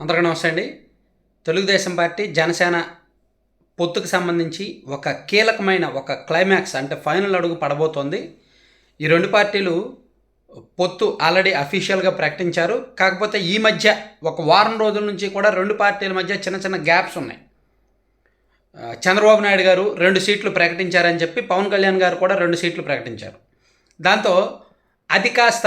అందరికీ నమస్తే అండి. తెలుగుదేశం పార్టీ జనసేన పొత్తుకు సంబంధించి ఒక కీలకమైన ఒక క్లైమాక్స్ అంటే ఫైనల్ అడుగు పడబోతోంది. ఈ రెండు పార్టీలు పొత్తు ఆల్రెడీ అఫీషియల్గా ప్రకటించారు. కాకపోతే ఈ మధ్య ఒక వారం రోజుల నుంచి కూడా రెండు పార్టీల మధ్య చిన్న చిన్న గ్యాప్స్ ఉన్నాయి. చంద్రబాబు నాయుడు గారు రెండు సీట్లు ప్రకటించారని చెప్పి పవన్ కళ్యాణ్ గారు కూడా రెండు సీట్లు ప్రకటించారు. దాంతో అది కాస్త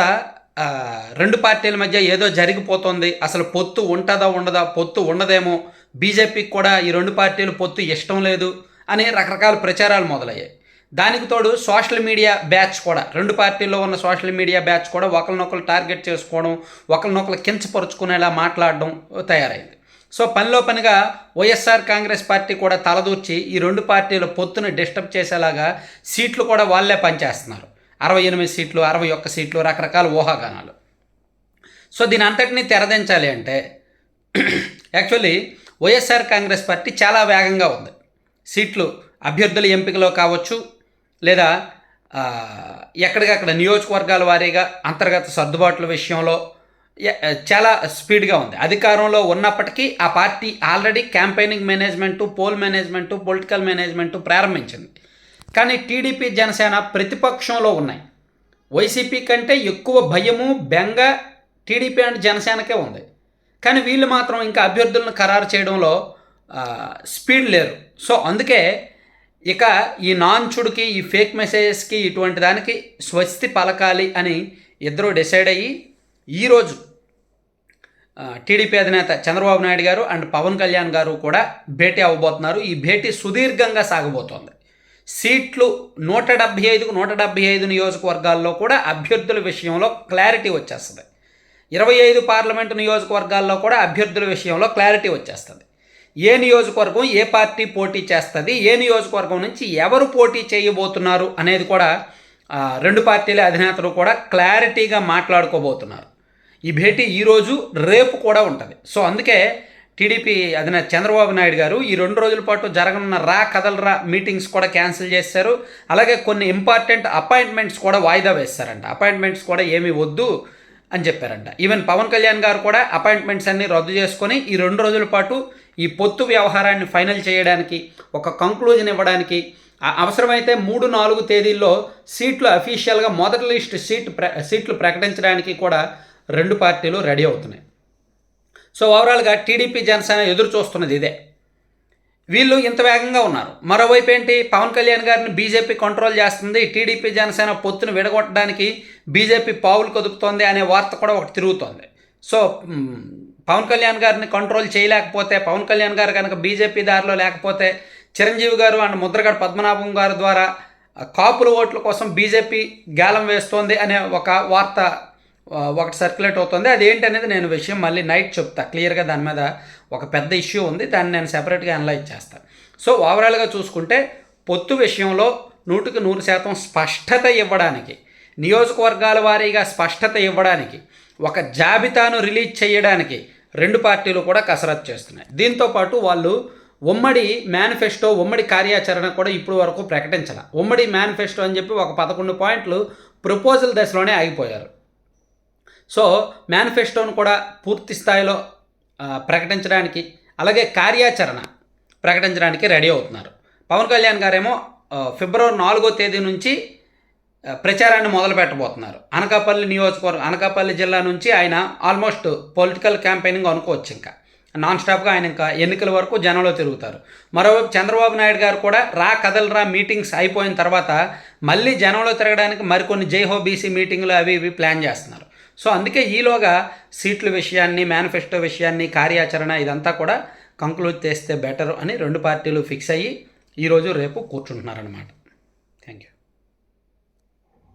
రెండు పార్టీల మధ్య ఏదో జరిగిపోతుంది. అసలు పొత్తు ఉంటుందా ఉండదా పొత్తు ఉండదేమో బీజేపీకి కూడా ఈ రెండు పార్టీలు పొత్తు ఇష్టం లేదు అని రకరకాల ప్రచారాలు మొదలయ్యాయి. దానికి తోడు సోషల్ మీడియా బ్యాచ్ కూడా రెండు పార్టీల్లో ఉన్న సోషల్ మీడియా బ్యాచ్ కూడా ఒకరినొకరు టార్గెట్ చేసుకోవడం ఒకరినొకరు కించపరుచుకునేలా మాట్లాడడం తయారైంది. సో పనిలో పనిగా వైఎస్ఆర్ కాంగ్రెస్ పార్టీ కూడా తలదూర్చి ఈ రెండు పార్టీల పొత్తుని డిస్టర్బ్ చేసేలాగా సీట్లు కూడా వాళ్ళే పనిచేస్తున్నారు. అరవై ఎనిమిది సీట్లు అరవై ఒక్క సీట్లు రకరకాల ఊహాగానాలు. సో దీని అంతటినీ తెరదించాలి అంటే యాక్చువల్లీ వైఎస్ఆర్ కాంగ్రెస్ పార్టీ చాలా వేగంగా ఉంది. సీట్లు అభ్యర్థుల ఎంపికలో కావచ్చు లేదా ఎక్కడికక్కడ నియోజకవర్గాల వారీగా అంతర్గత సర్దుబాట్ల విషయంలో చాలా స్పీడ్గా ఉంది. అధికారంలో ఉన్నప్పటికీ ఆ party already campaigning management poll management political management ప్రారంభించింది. కానీ టీడీపీ జనసేన ప్రతిపక్షంలో ఉన్నాయి. వైసీపీ కంటే ఎక్కువ భయము బెంగ టీడీపీ అండ్ జనసేనకే ఉంది. కానీ వీళ్ళు మాత్రం ఇంకా అభ్యర్థులను ఖరారు చేయడంలో స్పీడ్ లేరు. సో అందుకే ఇక ఈ నాన్చుడికి ఈ ఫేక్ మెసేజెస్కి ఇటువంటి దానికి స్వస్తి పలకాలి అని ఇద్దరు డిసైడ్ అయ్యి ఈరోజు టీడీపీ అధినేత చంద్రబాబు నాయుడు గారు అండ్ పవన్ కళ్యాణ్ గారు కూడా భేటీ అవ్వబోతున్నారు. ఈ భేటీ సుదీర్ఘంగా సాగబోతోంది. సీట్లు నూట డెబ్భై ఐదుకు నూట డెబ్భై ఐదు నియోజకవర్గాల్లో కూడా అభ్యర్థుల విషయంలో క్లారిటీ వచ్చేస్తుంది. ఇరవై ఐదు పార్లమెంటు నియోజకవర్గాల్లో కూడా అభ్యర్థుల విషయంలో క్లారిటీ వచ్చేస్తుంది. ఏ నియోజకవర్గం ఏ పార్టీ పోటీ చేస్తుంది ఏ నియోజకవర్గం నుంచి ఎవరు పోటీ చేయబోతున్నారు అనేది కూడా రెండు పార్టీల అధినేతలు కూడా క్లారిటీగా మాట్లాడుకోబోతున్నారు. ఈ భేటీ ఈరోజు రేపు కూడా ఉంటుంది. సో అందుకే టీడీపీ అధినేత చంద్రబాబు నాయుడు గారు ఈ రెండు రోజుల పాటు జరగనున్న రా కదలరా మీటింగ్స్ కూడా క్యాన్సిల్ చేశారు. అలాగే కొన్ని ఇంపార్టెంట్ అపాయింట్మెంట్స్ కూడా వాయిదా వేస్తారంట అపాయింట్మెంట్స్ కూడా ఏమీ వద్దు అని చెప్పారంట. ఈవెన్ పవన్ కళ్యాణ్ గారు కూడా అపాయింట్మెంట్స్ అన్ని రద్దు చేసుకొని ఈ రెండు రోజుల పాటు ఈ పొత్తు వ్యవహారాన్ని ఫైనల్ చేయడానికి ఒక కంక్లూజన్ ఇవ్వడానికి అవసరమైతే మూడు నాలుగు తేదీల్లో సీట్లు అఫీషియల్గా మొదటి లిస్ట్ సీట్ ప్ర సీట్లు ప్రకటించడానికి కూడా రెండు పార్టీలు రెడీ అవుతున్నాయి. సో ఓవరాల్గా టీడీపీ జనసేన ఎదురు చూస్తున్నది ఇదే. వీళ్ళు ఇంత వేగంగా ఉన్నారు. మరోవైపు ఏంటి? పవన్ కళ్యాణ్ గారిని బీజేపీ కంట్రోల్ చేస్తుంది. టీడీపీ జనసేన పొత్తును విడగొట్టడానికి బీజేపీ పావులు కదుపుతోంది అనే వార్త కూడా ఒకటి తిరుగుతోంది. సో పవన్ కళ్యాణ్ గారిని కంట్రోల్ చేయలేకపోతే పవన్ కళ్యాణ్ గారు కనుక బీజేపీ దారిలో లేకపోతే చిరంజీవి గారు అండ్ ముద్రగడ పద్మనాభం గారి ద్వారా కాపుల ఓట్ల కోసం బీజేపీ గాలం వేస్తోంది అనే ఒక వార్త ఒకటి సర్క్యులేట్ అవుతుంది. అది ఏంటనేది నేను విషయం మళ్ళీ నైట్ చెప్తా. క్లియర్గా దాని మీద ఒక పెద్ద ఇష్యూ ఉంది. దాన్ని నేను సెపరేట్గా అనలైజ్ చేస్తాను సో ఓవరాల్గా చూసుకుంటే పొత్తు విషయంలో నూటికి నూరు శాతం స్పష్టత ఇవ్వడానికి నియోజకవర్గాల వారీగా స్పష్టత ఇవ్వడానికి ఒక జాబితాను రిలీజ్ చేయడానికి రెండు పార్టీలు కూడా కసరత్తు చేస్తున్నాయి. దీంతోపాటు వాళ్ళు ఉమ్మడి మేనిఫెస్టో ఉమ్మడి కార్యాచరణ కూడా ఇప్పుడు వరకు ప్రకటించాల. ఉమ్మడి మేనిఫెస్టో అని చెప్పి ఒక పదకొండు పాయింట్లు ప్రపోజల్ దశలోనే ఆగిపోయారు. సో మేనిఫెస్టోను కూడా పూర్తి స్థాయిలో ప్రకటించడానికి అలాగే కార్యాచరణ ప్రకటించడానికి రెడీ అవుతున్నారు. పవన్ కళ్యాణ్ గారేమో ఫిబ్రవరి నాలుగో తేదీ నుంచి ప్రచారాన్ని మొదలు పెట్టబోతున్నారు. అనకాపల్లి నియోజకవర్గం అనకాపల్లి జిల్లా నుంచి ఆయన ఆల్మోస్ట్ పొలిటికల్ క్యాంపెయినింగ్ అనుకోవచ్చు ఇంకా. నాన్ స్టాప్గా ఆయన ఇంకా ఎన్నికల వరకు జనంలో తిరుగుతారు. మరోవైపు చంద్రబాబు నాయుడు గారు కూడా రా కదలరా మీటింగ్స్ అయిపోయిన తర్వాత మళ్ళీ జనంలో తిరగడానికి మరికొన్ని జైహో బీసీ మీటింగ్లు అవి ఇవి ప్లాన్ చేస్తున్నారు. సో అందుకే ఈలోగా సీట్ల విషయాన్ని మేనిఫెస్టో విషయాన్ని కార్యాచరణ ఇదంతా కూడా కంక్లూడ్ చేస్తే బెటర్ అని రెండు పార్టీలు ఫిక్స్ అయ్యి ఈరోజు రేపు కూర్చుంటున్నారనమాట